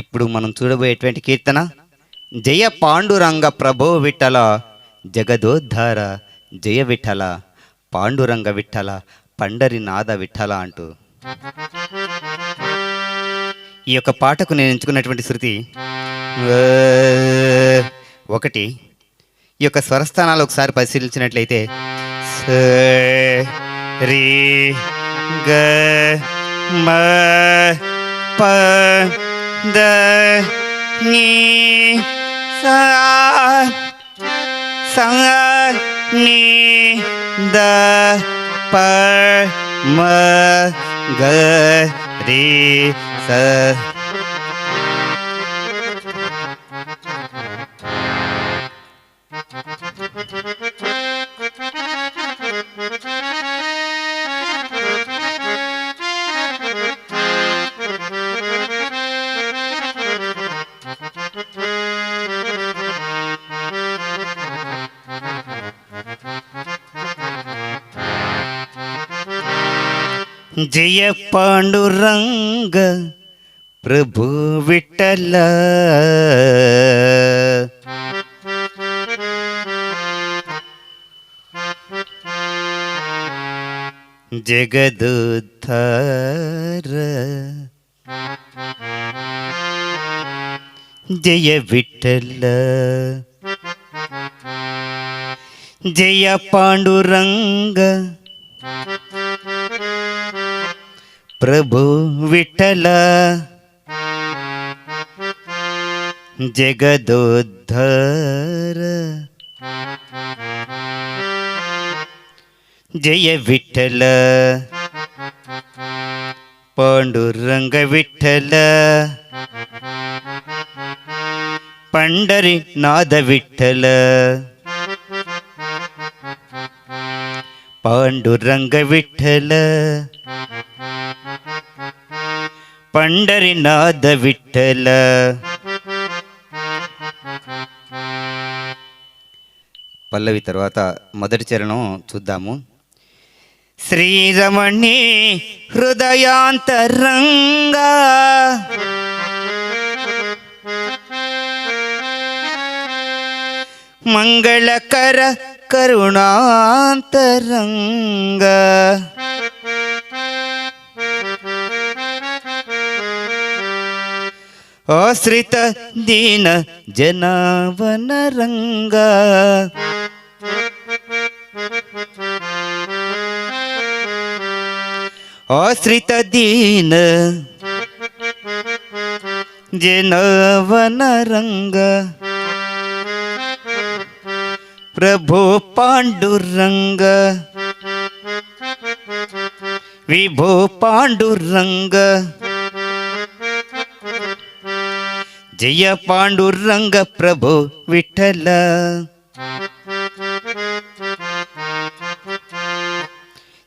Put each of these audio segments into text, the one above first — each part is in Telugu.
ఇప్పుడు మనం చూడబోయేటువంటి కీర్తన జయ పాండురంగ ప్రభో విఠల జగదోద్ధార జయ విఠల పాండురంగ విఠల పండరి నాద విఠల అంటూ. ఈ యొక్క పాటకు నేను ఎంచుకున్నటువంటి శృతి ఒకటి. ఈ యొక్క స్వరస్థానాలు ఒకసారి పరిశీలించినట్లయితే రీ గ మ ప द नी संग द प म ग स ಜಯ ಪಾಂಡುರಂಗ ಪ್ರಭು ವಿಠಲ ಜಗದುದ್ಧಾರ ಜಯ ವಿಠಲ ಜಯ ಪಾಂಡುರಂಗ ಪ್ರಭು ವಿಠಲ ಜಗದೋದ್ಧಾರ ಜಯ ವಿಠಲ ಪಾಂಡುರಂಗ ವಿಠಲ ಪಂಡರಿ ನಾದ ವಿಠಲ ಪಾಂಡುರಂಗ ವಿಠಲ విఠల పండరినాథ విఠల పల్లవి తర్వాత మొదటి చరణం చూద్దాము శ్రీరమణి హృదయాంతరంగా మంగళకర కరుణాంతరంగా ఆశ్రిత దీన జనావన రంగా. ఆశ్రిత దీన జనవన రంగ. ప్రభు పాండురంగ. విభో పాండురంగ. జయ పాండురంగ ప్రభు విఠల.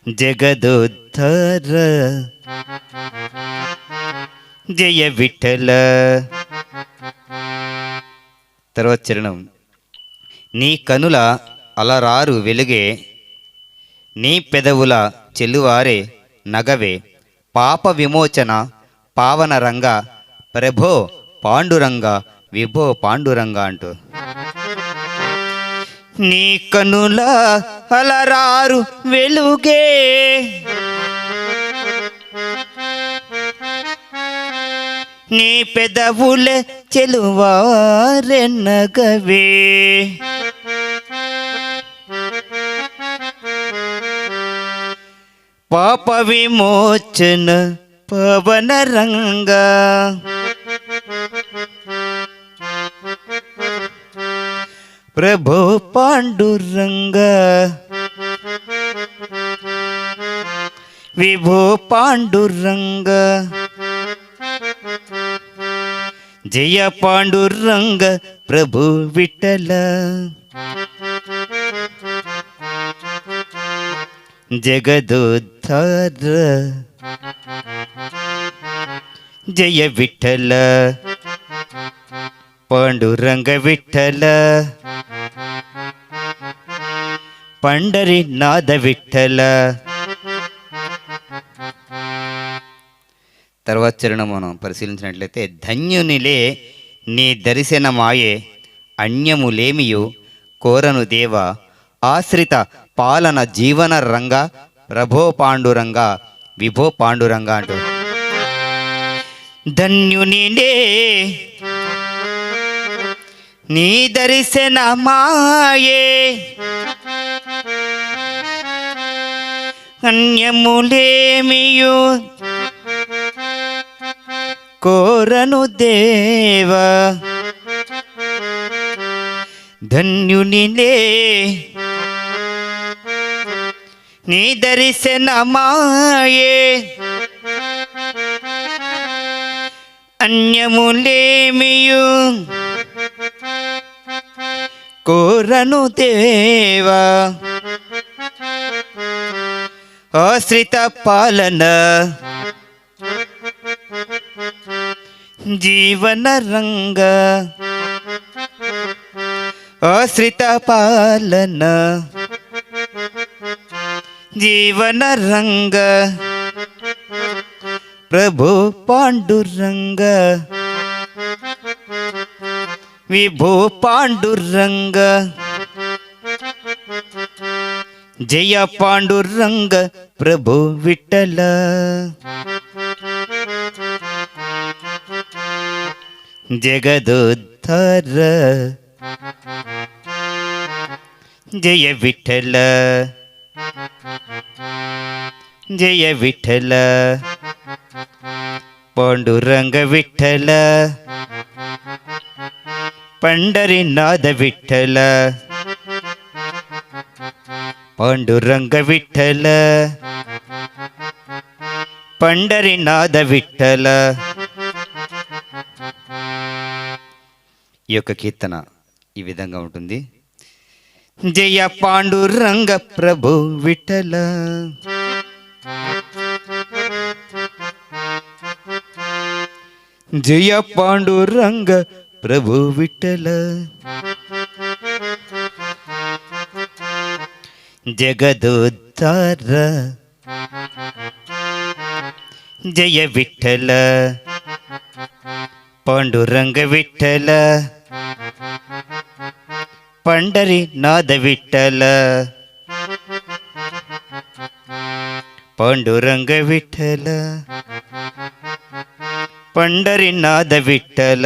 జగదోద్ధర జయ విఠల. తర్వాత చరణం. నీ కనుల అలరారు వెలుగే నీ పెదవుల చెల్లువారే నగవే పాప విమోచన పావన రంగ. ప్రభో పాండురంగ విభో పాండురంగ అంటూ. నీ కనుల అలరారు వెలుగే. నీ పెదవులే చెలువారెన్నగవే. పాప విమోచన పవన రంగ. பிரபோ பாண்டுரங்க. விபோ பாண்டுரங்க. ஜெய பாண்டுரங்க பிரபு விட்டல. ஜெகதோத்தார ஜெய விட்டல. பாண்டுரங்க விட்டல. పండరి నాద విఠల తర్వాత చరణం మనం పరిశీలించినట్లయితే ధన్యునిలే నీ దర్శనమాయే అన్యములేమియు కోరను దేవ ఆశ్రిత పాలన జీవన రంగ ప్రభో పాండురంగ విభో పాండురంగ అంటూ ధన్యునిలే నీ దర్శనమాయే అన్యములేమియు కోరను దేవ ధన్యునిలే. నీ దర్శనమాయే. అన్యములేమియు? కోరను దేవా आश्रित पालन। जीवन रंग। आश्रित पालन। जीवन रंग। प्रभु पांडुरंग। विभो पांडुरंग। ಜಯ ಪಾಂಡುರಂಗ ಪ್ರಭು ವಿಠಲ ಜಗದೋದ್ಧಾರ ಜಯ ವಿಠಲ ಜಯ ವಿಠಲ ಪಾಂಡುರಂಗ ವಿಠಲ ಪಂಡರಿನಾದ ವಿಠಲ పాండురంగ విఠల పండరినాథ విఠల ఈ యొక్క కీర్తన ఈ విధంగా ఉంటుంది. జయ పాండురంగ ప్రభు విఠల. జయ పాండురంగ ప్రభు విఠల. ಜಗದೋದ್ಧಾರ ಜಯ ವಿಠಲ ಪಾಂಡುರಂಗ ವಿಠಲ ಪಂಡರಿ ನಾದ ವಿಠಲ ಪಾಂಡುರಂಗ ವಿಠಲ ಪಂಡರಿ ನಾದ ವಿಠಲ